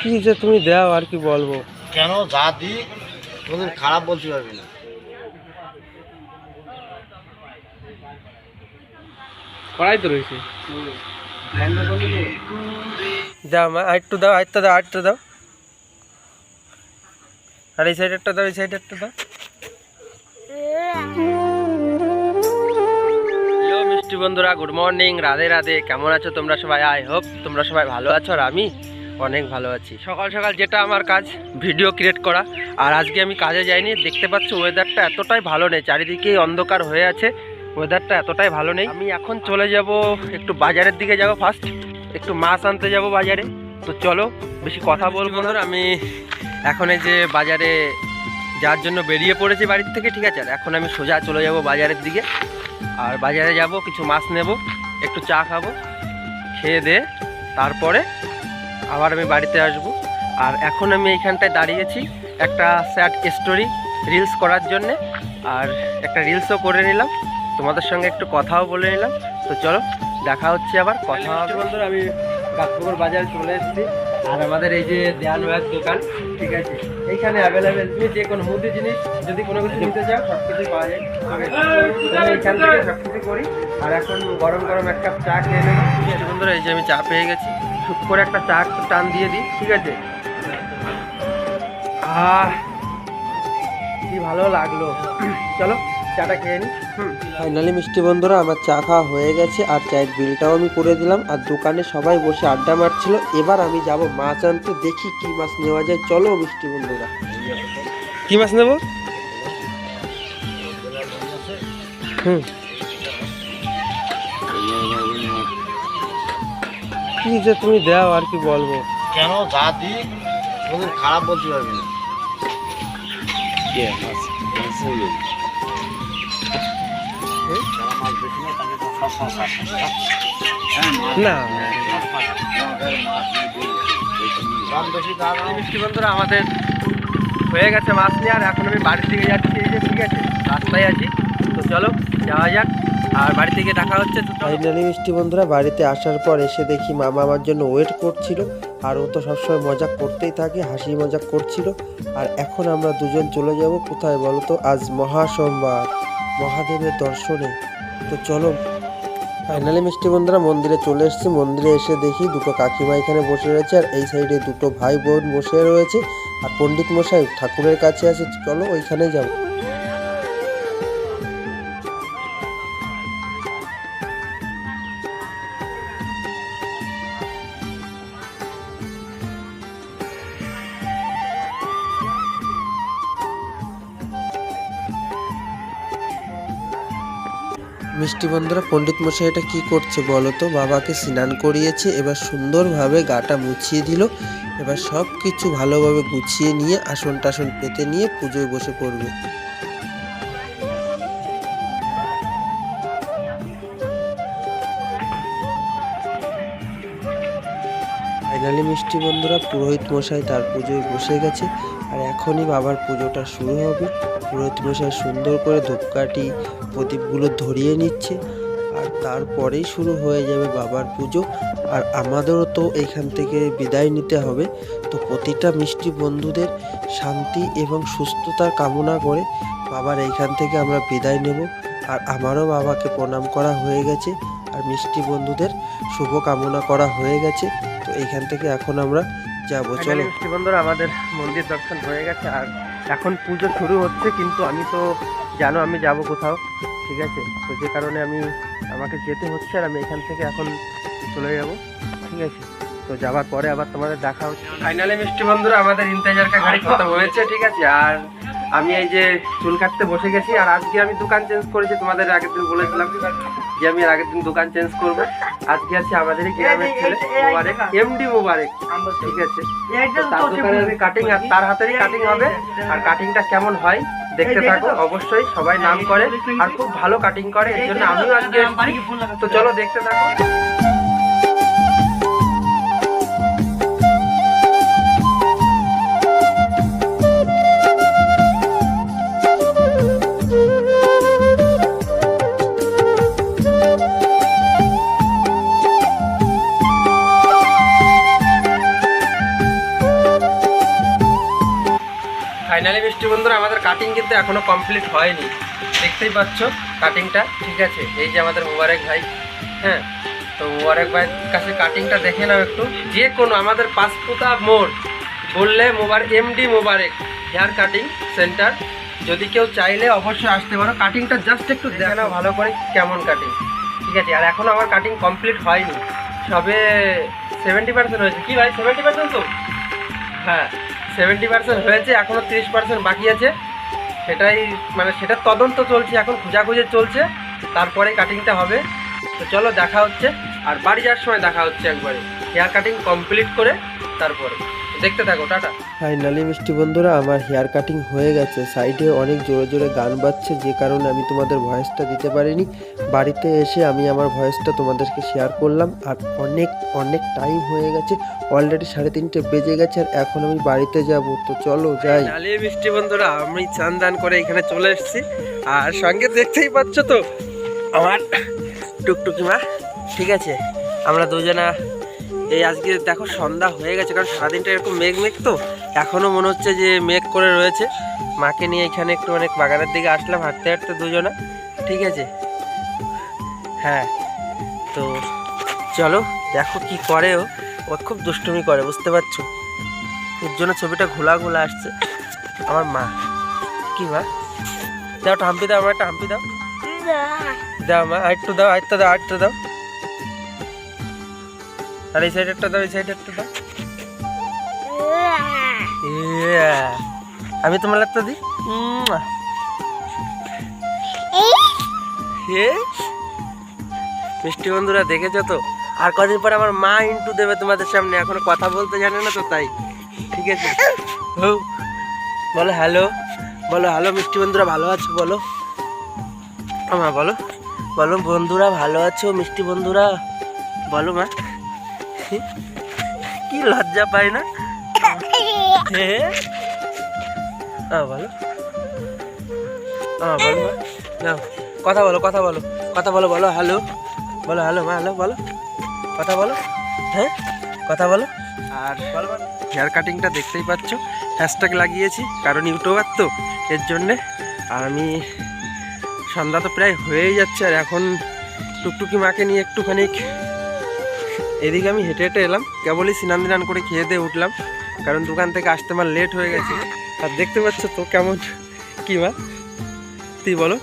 কি যে তুমি দাও আর কি বলব? কেন? যা দিই কোনোদিন খারাপ বলতে পারবি না। কড়াই তো রয়েছে। দাও মা আরেকটু দাও আরেকটা দাও আরেকটা দাও। আর এই সাইড একটা দাও এই সাইড একটা দাও। হ্যালো মিষ্টি বন্ধুরা গুড মর্নিং রাধে রাধে কেমন আছো তোমরা সবাই? আই হোপ তোমরা সবাই ভালো আছো আর আমি অনেক ভালো আছি। সকাল সকাল যেটা আমার কাজ ভিডিও ক্রিয়েট করা। আর আজকে আমি কাজে যাইনি দেখতে পাচ্ছ ওয়েদারটা এতটাই ভালো নেই চারিদিকেই অন্ধকার হয়ে আছে ওয়েদারটা এতটাই ভালো নেই। আমি এখন চলে যাব একটু বাজারের দিকে যাব ফার্স্ট একটু মাছ আনতে যাব বাজারে। তো চলো বেশি কথা বলব না। আমি এখন এই যে বাজারে যার জন্য বেরিয়ে পড়েছি বাড়ির থেকে ঠিক আছে? আর এখন আমি সোজা চলে যাব বাজারের দিকে। আর বাজারে যাব কিছু মাছ নেব একটু চা খাব খেয়ে দে তারপরে আবার আমি বাড়িতে আসব। আর এখন আমি এইখানটায় দাঁড়িয়েছি একটা স্যাড স্টোরি রিলস করার জন্যে। আর একটা রিলসও করে নিলাম। তোমাদের সঙ্গে একটু কথাও বলে নিলাম। তো চলো দেখা হচ্ছে আবার কথা হবে। বন্ধুরা আমি গাছপুকুর বাজারে চলে এসেছি। আর আমাদের এই যে দেয়াল ভাইয়ের দোকান ঠিক আছে? এইখানে অ্যাভেলেবেল তুমি যে কোনো মুদি জিনিস যদি কোনো কিছু নিতে চাও সব কিছুই পাওয়া যায়। এইখান থেকে সব কিছু করি। আর এখন গরম গরম এক কাপ চা খেয়ে নেব। বন্ধুরা এই যে আমি চা পেয়ে গেছি। টুক করে একটা চা একটু টান দিয়ে দিই ঠিক আছে? আহ কি ভালো লাগল। চলো চাটা খেয়ে নি। ফাইনালি মিষ্টি বন্ধুরা আমার চা খাওয়া হয়ে গেছে আর চায়ের বিলটাও আমি করে দিলাম আর দোকানে সবাই বসে আড্ডা মারছিল। এবার আমি যাব মাছ আনতে দেখি কি মাছ নেওয়া যায়। চলো মিষ্টি বন্ধুরা। কি মাছ নেব? হুম। কি যে তুমি দাও আর কি বলব? কেন? যা দিই কোনোদিন খারাপ বলতে পারবি না। না। মিষ্টি বন্ধুরা আমাদের হয়ে গেছে মাছ নিয়ে আর এখন আমি বাড়ির দিকে যাচ্ছি। এই যে ঠিক আছে রাস্তায় আছি। তো চলো যাওয়া যাক। আর বাড়ি থেকে দেখা হচ্ছে ফাইনালি মিষ্টি বন্ধুরা, বাড়িতে আসার পর এসে দেখি মামা আমার জন্য ওয়েট করছিল, আর ও তো সবসময় মজা করতেই থাকে, হাসি মজা করছিল। আর এখন আমরা দুজন চলে যাব কোথায় বলো তো আজ মহা সোমবার মহাদেবের দর্শনে। তো চলো, ফাইনালি মিষ্টি বন্ধুরা, মন্দিরে চলে এসেছি। মন্দিরে এসে দেখি দুটো কাকিমা এখানে বসে রয়েছে, আর এই সাইডে দুটো ভাই বোন বসে রয়েছে, আর পণ্ডিত মশাই ঠাকুরের কাছে আছে। চলো ওইখানে যাব। মিষ্টি বন্ধুরা, পণ্ডিত মশাই এটা কি করছে বলো তো? বাবাকে স্নান করিয়েছে, এবার সুন্দরভাবে গাটা মুছিয়ে দিল। এবার সব কিছু ভালোভাবে গুছিয়ে নিয়ে আসন টাসন পেতে নিয়ে পুজোয় বসে পড়বে। মিষ্টি বন্ধুরা, পুরোহিত মশাই তার পুজোয় বসে গেছে আর এখনই বাবার পুজোটা শুরু হবে। পুরোহিত মশাই সুন্দর করে ধূপকাঠি প্রদীপগুলো ধরিয়ে নিচ্ছে আর তারপরেই শুরু হয়ে যাবে বাবার পুজো। আর আমাদেরও তো এখান থেকে বিদায় নিতে হবে। তো প্রতিটা মিষ্টি বন্ধুদের শান্তি এবং সুস্থতার কামনা করে বাবার এইখান থেকে আমরা বিদায় নেব। আর আমারও বাবাকে প্রণাম করা হয়ে গেছে। আর মিষ্টি বন্ধুদের শুভ কামনা করা হয়ে গেছে। তো এইখান থেকে এখন আমরা যাব চলো। মিষ্টি বন্ধুরা আমাদের মন্দির দর্শন হয়ে গেছে আর এখন পুজো শুরু হচ্ছে কিন্তু আমি তো জানো আমি যাব কোথাও ঠিক আছে? তো যে কারণে আমি আমাকে যেতে হচ্ছে আর আমি এখান থেকে এখন চলে যাব ঠিক আছে? তো যাওয়ার পরে আবার তোমাদের দেখা হচ্ছে। ফাইনালি মিষ্টি বন্ধুরা আমাদের ইন্তেজার কা গাড়ি কথা হয়েছে ঠিক আছে? আর আমি এই যে চুল কাটতে বসে গেছি আর আজকে আমি দোকান চেঞ্জ করেছি তোমাদের আগের দিন বলেছিলাম যে আমি আগের দিন দোকান চেঞ্জ করব আজকে আছে আমাদের গ্রামের ছেলে মোবারক এমডি মোবারক ঠিক আছে তার দোকানে আমি কাটিং আর তার হাতেরই কাটিং হবে আর কাটিংটা কেমন হয় দেখতে থাকো অবশ্যই সবাই নাম করে আর খুব ভালো কাটিং করে এর জন্য আমিও আজকে তো চলো দেখতে থাকো আমাদের কাটিং কিন্তু এখনও কমপ্লিট হয়নি। দেখতেই পাচ্ছ কাটিংটা ঠিক আছে? এই যে আমাদের মুবারক ভাই হ্যাঁ? তো মুবারক ভাইয়ের কাছে কাটিংটা দেখে নাও একটু। যে কোনো আমাদের পাঁচপুতা মোড় বললে মোবার MD Mobarak hair cutting centre যদি কেউ চাইলে অবশ্যই আসতে পারো। কাটিংটা জাস্ট একটু দেখে নাও ভালো করে কেমন কাটিং ঠিক আছে? আর এখনও আমার কাটিং কমপ্লিট হয়নি। সবে সেভেন্টি পার্সেন্ট হয়েছে। কি ভাই সেভেন্টি পার্সেন্ট তো? হ্যাঁ। সেভেন্টি পার্সেন্ট হয়েছে এখনও তিরিশ পার্সেন্ট বাকি আছে। সেটাই মানে সেটার তদন্ত চলছে, এখন খোঁজাখুঁজে চলছে, তারপরে কাটিংটা হবে। তো চলো দেখা হচ্ছে, আর বাড়ি যাওয়ার সময় দেখা হচ্ছে একবারে। হেয়ার কাটিং কমপ্লিট করে, তারপরে। দেখতে থাকো টাটা। ফাইনালি মিষ্টি বন্ধুরা আমার হেয়ার কাটিং হয়ে গেছে। সাইডে অনেক জোরে জোরে গান বাজছে যে কারণে আমি তোমাদের ভয়েসটা দিতে পারিনি। বাড়িতে এসে আমি আমার ভয়েসটা তোমাদেরকে শেয়ার করলাম আর অনেক অনেক টাইম হয়ে গেছে অলরেডি সাড়ে তিনটে বেজে গেছে আর এখন আমি বাড়িতে যাব। তো চলো যাই। নালিয়ে মিষ্টি বন্ধুরা আমি চান দান করে এখানে চলে এসেছি। আর সঙ্গে দেখতেই পাচ্ছ তো আমার টুকটুকি মা ঠিক আছে? আমরা দুজনা এই আজকে দেখো সন্ধ্যা হয়ে গেছে কারণ সারাদিনটা এরকম মেঘ মেঘ তো। এখনও মনে হচ্ছে যে মেঘ করে রয়েছে। মাকে নিয়ে এখানে একটু অনেক বাগানের দিকে আসলাম হাঁটতে হাঁটতে দুজনা। ঠিক আছে? হ্যাঁ। তো চলো দেখো কি করে ও। ও খুব দুষ্টুমি করে বুঝতে পারছ? এর জন্য ছবিটা ঘোলা ঘোলা আসছে। আমার মা। কি মা? দাও একটা হাম্পি দাও আমার একটা হাম্পি দাও। দাও মা আরেকটু দাও আরেকটা দাও আরেকটা দাও। আর এই সাইড একটা দাও এই সাইড একটা দাও আমি তোমার একটা দিই? মিষ্টি বন্ধুরা দেখেছ তো? আর কদিন পর আমার মা ইন্টু দেবে তোমাদের সামনে। এখনও কথা বলতে জানে না তো তাই। ঠিক আছে? হো বলো হ্যালো বলো হ্যালো মিষ্টি বন্ধুরা ভালো আছো বলো? মা বলো। বলো বন্ধুরা ভালো আছো মিষ্টি বন্ধুরা? বলো মা। কি লজ্জা পায় না? বলো। বলো কথা বলো কথা বলো। কথা বলো বলো। হ্যালো। বলো, হ্যালো, মা, হ্যালো, বলো। কথা বলো। হ্যাঁ? কথা বলো। আর বলো হেয়ার কাটিংটা দেখতেই পাচ্ছ। হ্যাশট্যাগ লাগিয়েছি, কারণ ইউটিউবার তো, এর জন্যে। আর আমি, সন্ধ্যা তো প্রায় হয়েই যাচ্ছে, আর এখন টুকটুকি মাকে নিয়ে একটুখানি এদিকে আমি হেঁটে হেঁটে এলাম। কেবলই স্নান দিনান করে খেয়ে দিয়ে উঠলাম, কারণ দোকান থেকে আসতে আমার লেট হয়ে গেছে। আর দেখতে পাচ্ছ তো কেমন, কি মা? তুই বলো?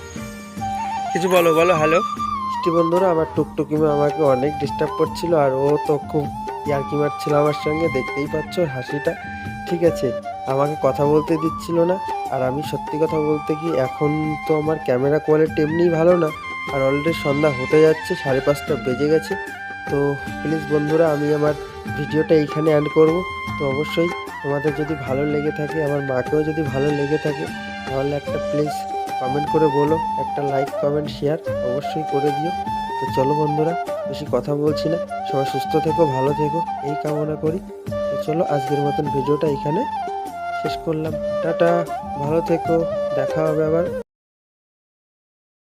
কিছু বলো বলো হ্যালো মিষ্টি বন্ধুরা, আমার টুকটুকি মা আমাকে অনেক ডিস্টার্ব করছিল, আর ও তো খুব ইয়ার্কি মারছিল আমার সঙ্গে, দেখতেই পাচ্ছ হাসিটা। ঠিক আছে, আমাকে কথা বলতে দিচ্ছিল না, আর আমি সত্যি কথা বলতে কি, এখন তো আমার ক্যামেরা কোয়ালিটি এমনিই ভালো না, আর অলরেডি সন্ধ্যা হতে যাচ্ছে, সাড়ে পাঁচটা বেজে গেছে। তো প্লিজ বন্ধুরা, আমি আমার ভিডিওটা এইখানে অ্যাড করব। তো অবশ্যই তোমাদের যদি ভালো লেগে থাকে, আমার মাকেও যদি ভালো লেগে থাকে, তাহলে একটা প্লিজ কমেন্ট করে বলো, একটা লাইক কমেন্ট শেয়ার অবশ্যই করে দিও। তো চলো বন্ধুরা, বেশি কথা বলছি না, সবাই সুস্থ থেকো, ভালো থেকো, এই কামনা করি। তো চলো আজকের মতন ভিডিওটা এখানে শেষ করলাম। টাটা, ভালো থেকো, দেখা হবে আবার।